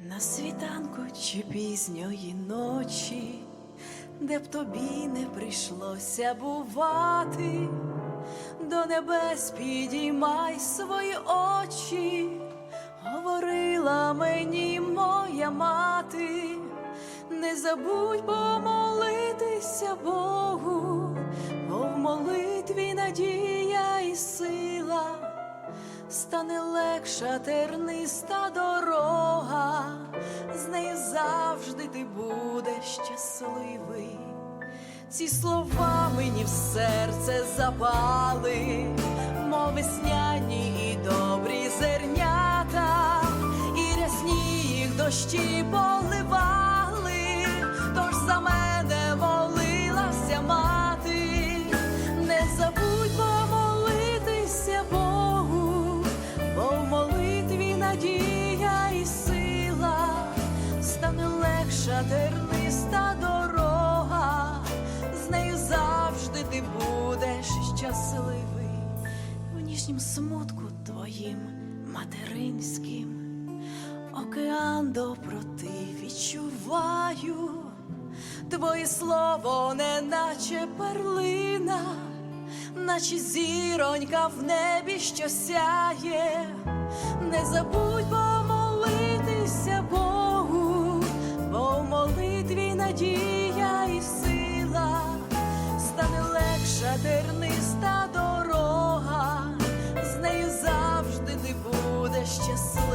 На світанку чи пізньої ночі, де б тобі не прийшлося бувати, до небес підіймай свої очі, говорила мені моя мати, не забудь помолитися Богу, бо в молитві надія і сила стане легша терниста дорога, з нею завжди ти будеш щасливий. Ці слова мені в серце запали, мов весняні і добрі зернята, і рясні їх дощі легша дорога, з нею завжди ти будеш щасливий в ніжнім смутку твоїм материнським. Океан доброти відчуваю, твоє слово, не наче перлина, наче зіронька в небі, що сяє, не забудь помолитися надія і сила, стане легша терниста дорога, з нею завжди ти будеш щасливий.